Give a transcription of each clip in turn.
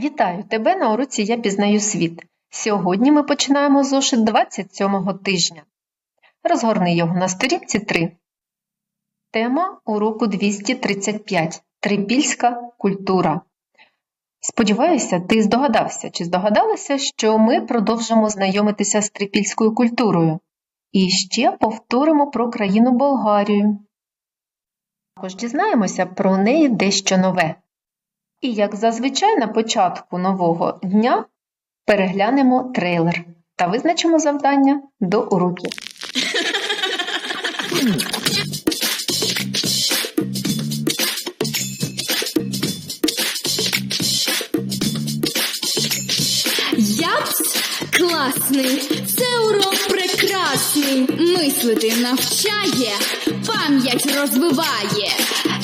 Вітаю тебе на уроці Я пізнаю світ. Сьогодні ми починаємо зошит 27-го тижня. Розгорни його на сторінці 3. Тема уроку 235. Трипільська культура. Сподіваюся, ти здогадався чи здогадалася, що ми продовжимо знайомитися з трипільською культурою. І ще повторимо про країну Болгарію. Також дізнаємося про неї дещо нове. І, як зазвичай, на початку нового дня переглянемо трейлер та визначимо завдання до уроків. Япс класний, це урок прекрасний. Мислити навчає, пам'ять розвиває.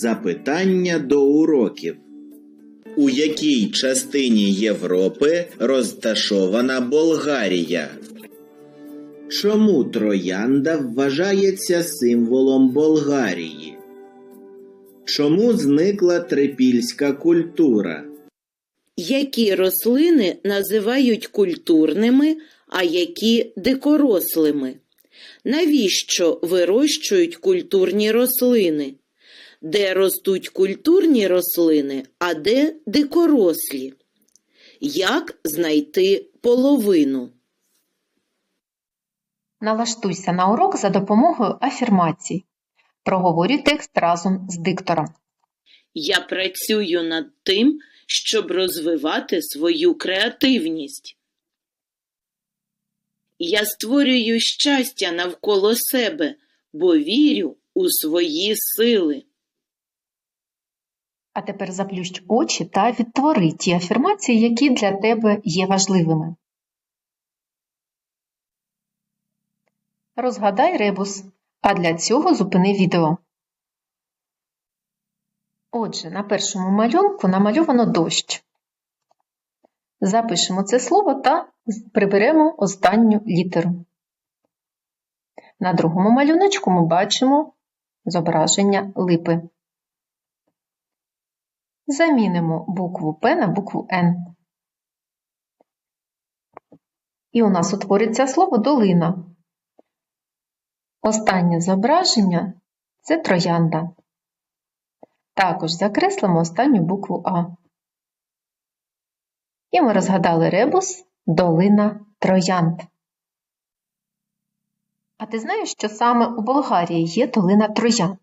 Запитання до уроків. У якій частині Європи розташована Болгарія? Чому троянда вважається символом Болгарії? Чому зникла трипільська культура? Які рослини називають культурними, а які дикорослими? Навіщо вирощують культурні рослини? Де ростуть культурні рослини, а де дикорослі? Як знайти половину? Налаштуйся на урок за допомогою афірмацій. Проговорюй текст разом з диктором. Я працюю над тим, щоб розвивати свою креативність. Я створюю щастя навколо себе, бо вірю у свої сили. А тепер заплющ очі та відтвори ті афірмації, які для тебе є важливими. Розгадай ребус, а для цього зупини відео. Отже, на першому малюнку намальовано дощ. Запишемо це слово та приберемо останню літеру. На другому малюночку ми бачимо зображення липи. Замінимо букву П на букву Н. І у нас утвориться слово долина. Останнє зображення це троянда. Також закреслимо останню букву А. І ми розгадали ребус долина троянд. А ти знаєш, що саме у Болгарії є долина троянд?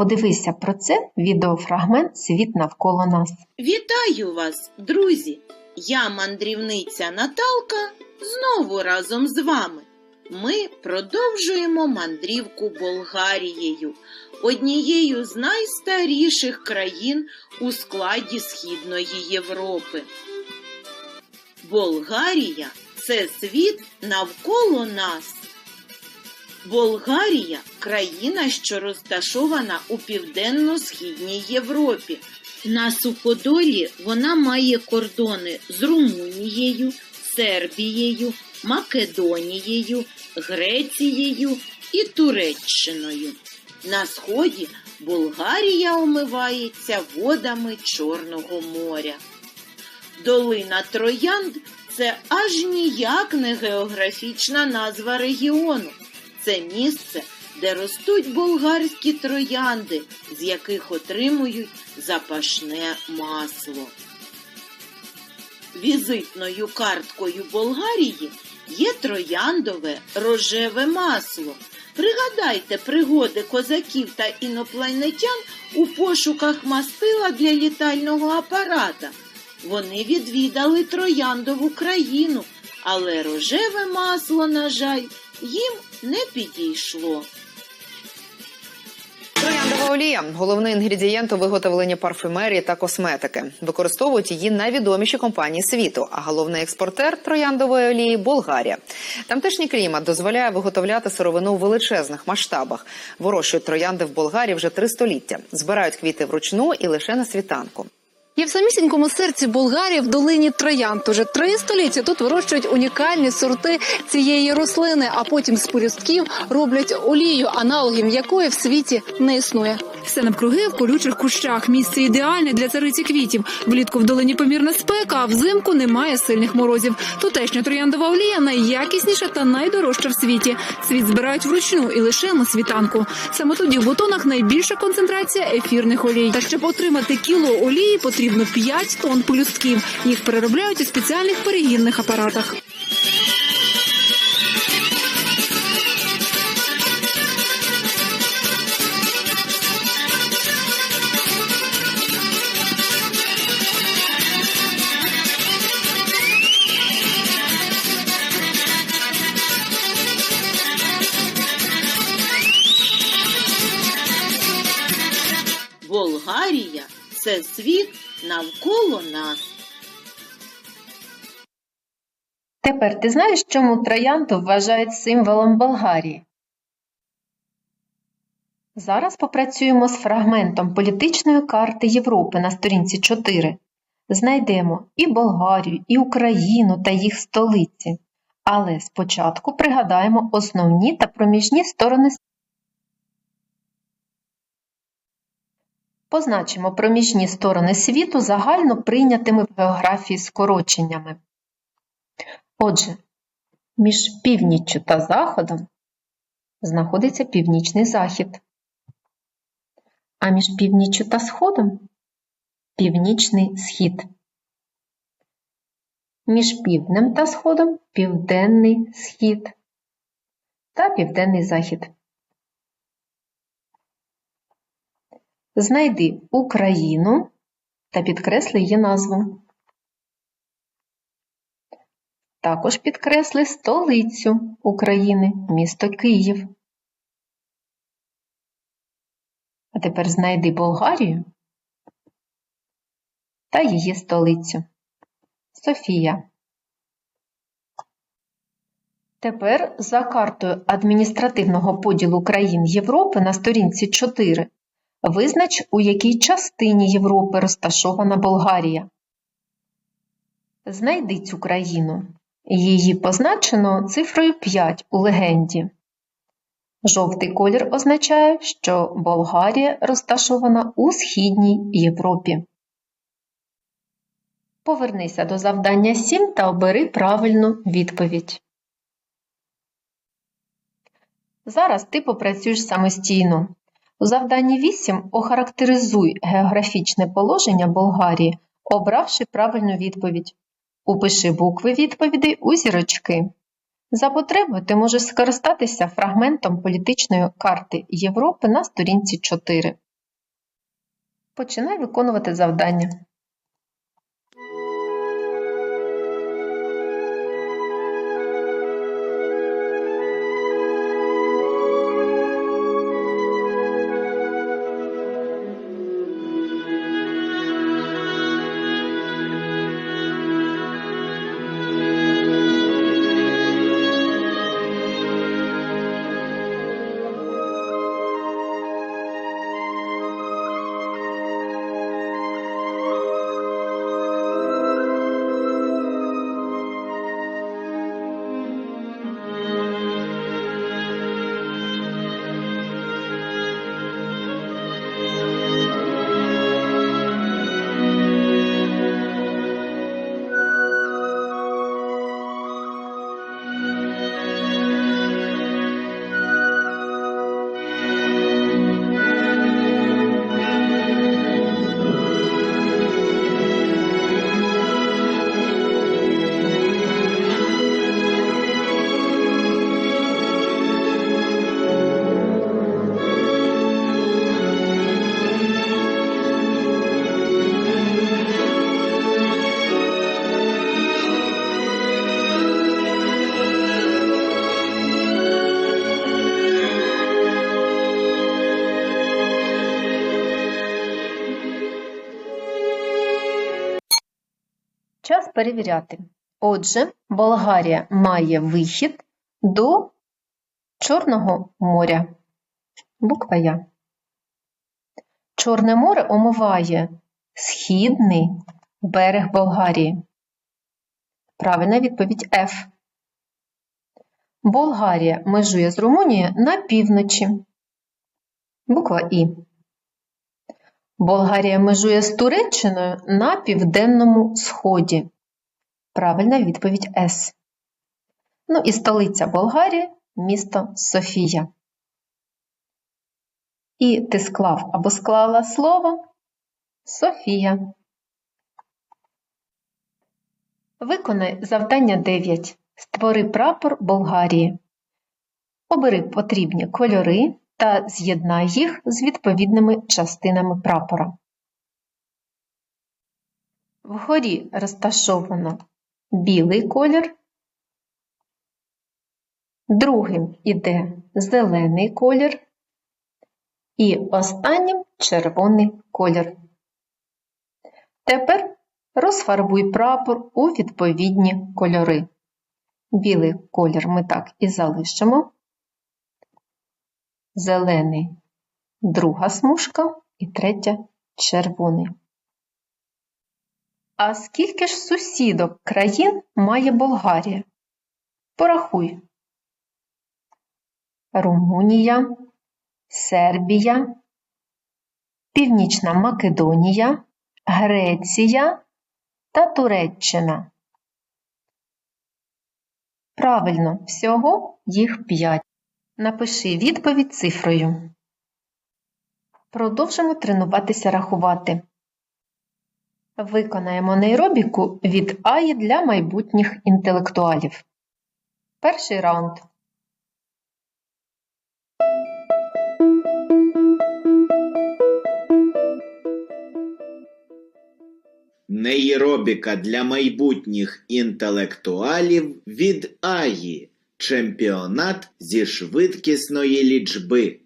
Подивися про це відеофрагмент Світ навколо нас. Вітаю вас, друзі! Я мандрівниця Наталка знову разом з вами. Ми продовжуємо мандрівку Болгарією, однією з найстаріших країн у складі Східної Європи. Болгарія це світ навколо нас. Болгарія країна, що розташована у південно-східній Європі. На суходолі вона має кордони з Румунією, Сербією, Македонією, Грецією і Туреччиною. На сході Болгарія омивається водами Чорного моря. Долина Троянд це аж ніяк не географічна назва регіону. Це місце, де ростуть болгарські троянди, з яких отримують запашне масло. Візитною карткою Болгарії є трояндове рожеве масло. Пригадайте пригоди козаків та інопланетян у пошуках мастила для літального апарата. Вони відвідали трояндову країну, але рожеве масло, на жаль, їм не підійшло. Трояндового олія головний інгредієнт у виготовленні парфюмерії та косметики. Використовують її найвідоміші компанії світу. А головний експортер трояндової олії Болгарія. Тамтешній клімат дозволяє виготовляти сировину у величезних масштабах. Вирощують троянди в Болгарії вже три століття. Збирають квіти вручну і лише на світанку. І в самісінькому серці Болгарії в долині Троянд уже три століття тут вирощують унікальні сорти цієї рослини, а потім з порістків роблять олію, аналогів якої в світі не існує. Все навкруги в колючих кущах. Місце ідеальне для цариці квітів. Влітку в долині помірна спека, а взимку немає сильних морозів. Тутешня трояндова олія найякісніша та найдорожча в світі. Світ збирають вручну і лише на світанку. Саме тоді в бутонах найбільша концентрація ефірних олій. Та щоб отримати кіло олії, потрібно 5 тонн полюстків. Їх переробляють у спеціальних перегінних апаратах. Це світ навколо нас. Тепер ти знаєш, чому троянду вважають символом Болгарії? Зараз попрацюємо з фрагментом політичної карти Європи на сторінці 4. Знайдемо і Болгарію, і Україну та їх столиці. Але спочатку пригадаємо основні та проміжні сторони. Позначимо проміжні сторони світу загально прийнятими в географії скороченнями. Отже, між північчю та заходом знаходиться північний захід, а між північчю та сходом північний схід. Між півднем та сходом південний схід та південний захід. Знайди Україну та підкресли її назву. Також підкресли столицю України, місто Київ. А тепер знайди Болгарію та її столицю Софія. Тепер за картою адміністративного поділу країн Європи на сторінці 4 визнач, у якій частині Європи розташована Болгарія. Знайди цю країну. Її позначено цифрою 5 у легенді. Жовтий колір означає, що Болгарія розташована у Східній Європі. Повернися до завдання 7 та обери правильну відповідь. Зараз ти попрацюєш самостійно. У завданні 8 охарактеризуй географічне положення Болгарії, обравши правильну відповідь. Упиши букви відповідей у зірочки. За потребою ти можеш скористатися фрагментом політичної карти Європи на сторінці 4. Починай виконувати завдання. Перевіряти. Отже, Болгарія має вихід до Чорного моря. Буква Я. Чорне море омиває східний берег Болгарії. Правильна відповідь F. Болгарія межує з Румунією на півночі. Буква І. Болгарія межує з Туреччиною на південному сході. Правильна відповідь С. Ну і столиця Болгарії місто Софія. І ти склав або склала слово Софія. Виконай завдання 9. Створи прапор Болгарії. Обери потрібні кольори та з'єднай їх з відповідними частинами прапора. Вгорі розташовано білий колір, другим іде зелений колір і останнім червоний колір. Тепер розфарбуй прапор у відповідні кольори. Білий колір ми так і залишимо. Зелений друга смужка і третя червоний. А скільки ж сусідок країн має Болгарія? Порахуй. Румунія, Сербія, Північна Македонія, Греція та Туреччина. Правильно, всього їх 5. Напиши відповідь цифрою. Продовжимо тренуватися рахувати. Виконаємо нейробіку від АІ для майбутніх інтелектуалів. Перший раунд. Нейробіка для майбутніх інтелектуалів від Аї. Чемпіонат зі швидкісної лічби.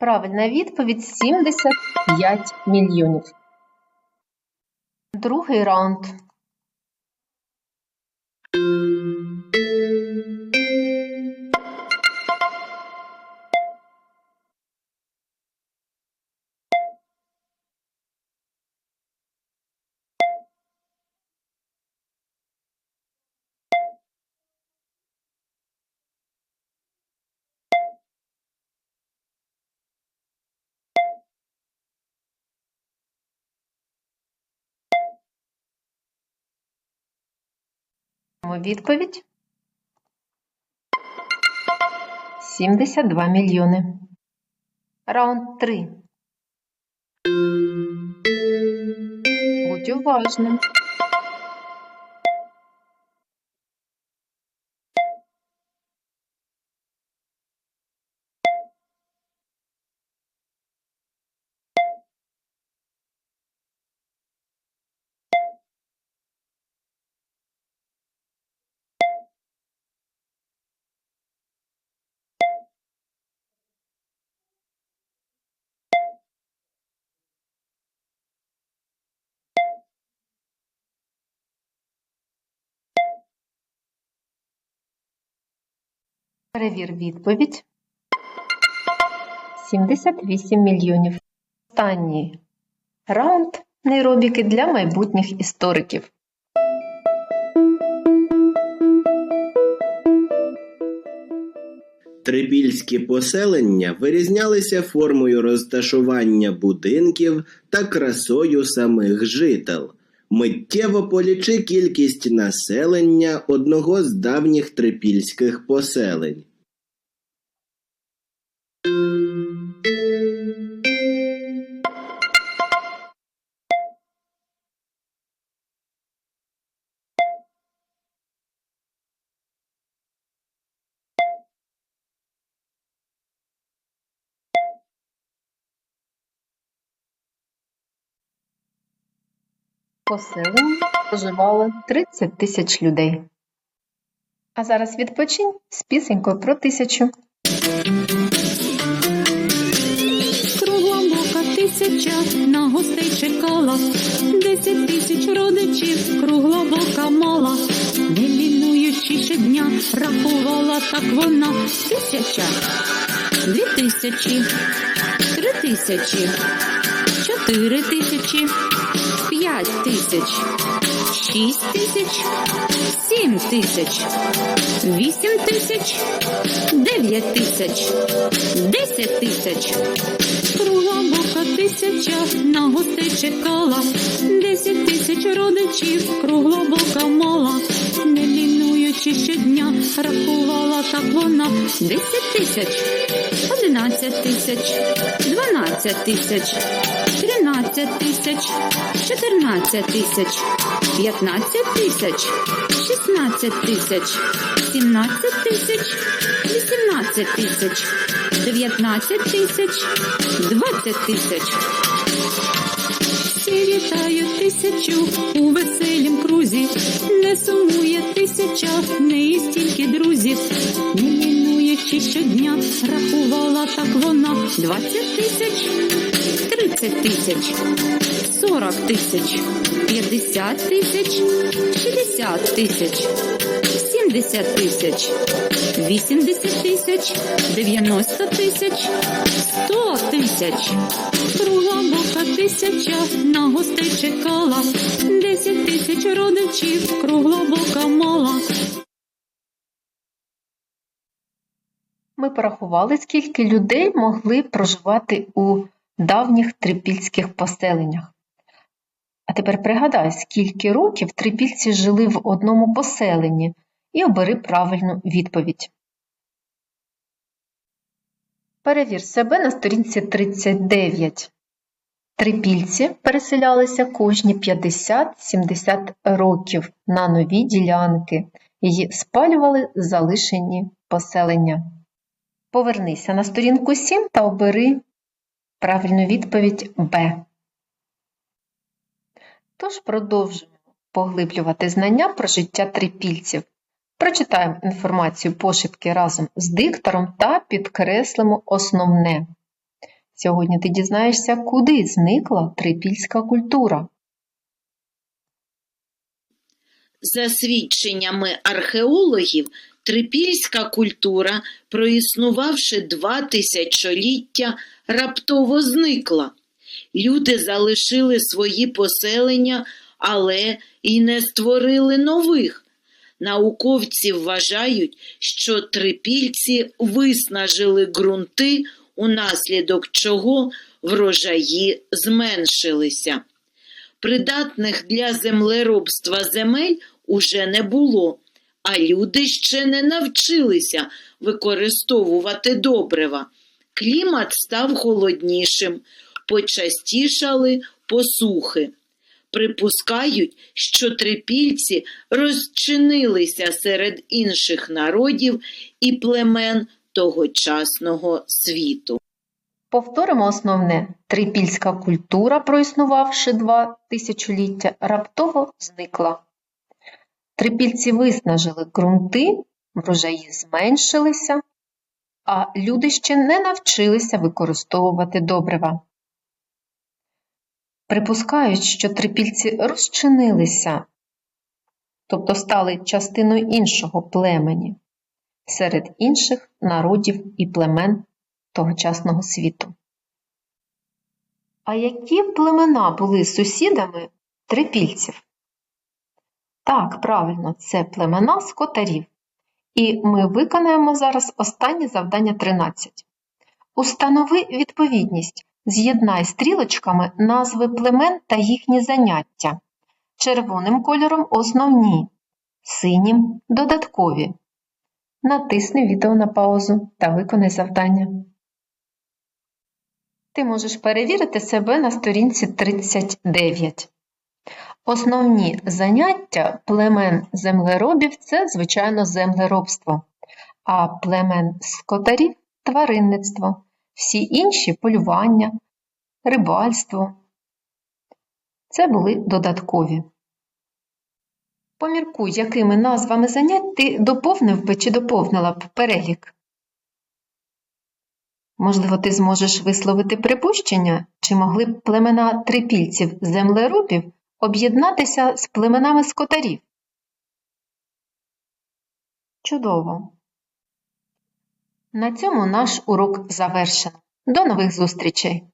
Правильна відповідь 75 мільйонів. Другий раунд. Відповідь 72 мільйони. Раунд 3. Будь уважним. Перевір відповідь. 78 мільйонів. Останній раунд нейробіки для майбутніх істориків. Трипільські поселення вирізнялися формою розташування будинків та красою самих жител. Миттєво полічи кількість населення одного з давніх трипільських поселень. Поселенні проживало 30 тисяч людей. А зараз відпочинь з пісенькою про тисячу. Кругла бока тисяча на гостей чекала, десять тисяч родичів, кругла бока мала, не лінуючи щодня, рахувала так вона тисяча, дві тисячі, три тисячі, чотири тисячі, п'ять тисяч, шість тисяч, сім тисяч, вісім тисяч, дев'ять тисяч, десять тисяч. Кругла бока тисяча на гостей чекала, десять тисяч родичів, кругла бока мала, не лінуючи щодня, рахувала так вона. Десять тисяч, одинадцять тисяч, дванадцять тисяч, тринадцять тисяч, чотирнадцять тисяч, п'ятнадцять тисяч, шістнадцять тисяч, сімнадцять тисяч, вісімнадцять тисяч, дев'ятнадцять тисяч, двадцять тисяч. Всі вітають тисячу у веселім крузі, не сумує тисяча, в неї стільки друзів, не лінуючи щодня, рахувала так вона двадцять тисяч, тридцять тисяч, сорок тисяч, п'ятдесят тисяч, шістдесят тисяч, сімдесят тисяч, вісімдесят тисяч, дев'яносто тисяч, сто тисяч. Кругла бока тисяча на гостей чекала, десять тисяч родичів, кругла бока мала. Ми порахували, скільки людей могли проживати у давніх трипільських поселеннях. А тепер пригадай, скільки років трипільці жили в одному поселенні і обери правильну відповідь. Перевір себе на сторінці 39. Трипільці переселялися кожні 50-70 років на нові ділянки і спалювали залишені поселення. Повернися на сторінку 7 та обери правильну відповідь Б. Тож продовжуємо поглиблювати знання про життя трипільців. Прочитаємо інформацію пошепки разом з диктором та підкреслимо основне. Сьогодні ти дізнаєшся, куди зникла трипільська культура. За свідченнями археологів, трипільська культура, проіснувавши два тисячоліття, раптово зникла. Люди залишили свої поселення, але й не створили нових. Науковці вважають, що трипільці виснажили ґрунти, унаслідок чого врожаї зменшилися. Придатних для землеробства земель уже не було, а люди ще не навчилися використовувати добрива. Клімат став холоднішим, почастішали посухи. Припускають, що трипільці розчинилися серед інших народів і племен тогочасного світу. Повторимо основне. Трипільська культура, проіснувавши два тисячоліття, раптово зникла. Трипільці виснажили ґрунти, врожаї зменшилися, а люди ще не навчилися використовувати добрива. Припускають, що трипільці розчинилися, тобто стали частиною іншого племені серед інших народів і племен тогочасного світу. А які племена були сусідами трипільців? Так, правильно, це племена скотарів. І ми виконаємо зараз останнє завдання 13. Установи відповідність. З'єднай стрілочками назви племен та їхні заняття. Червоним кольором основні, синім додаткові. Натисни відео на паузу та виконай завдання. Ти можеш перевірити себе на сторінці 39. Основні заняття племен землеробів це, звичайно, землеробство, а племен скотарів тваринництво, всі інші полювання, рибальство. Це були додаткові. Поміркуй, якими назвами занять ти доповнив би чи доповнила б перелік. Можливо, ти зможеш висловити припущення, чи могли б племена трипільців землеробів об'єднатися з племенами скотарів? Чудово! На цьому наш урок завершено. До нових зустрічей!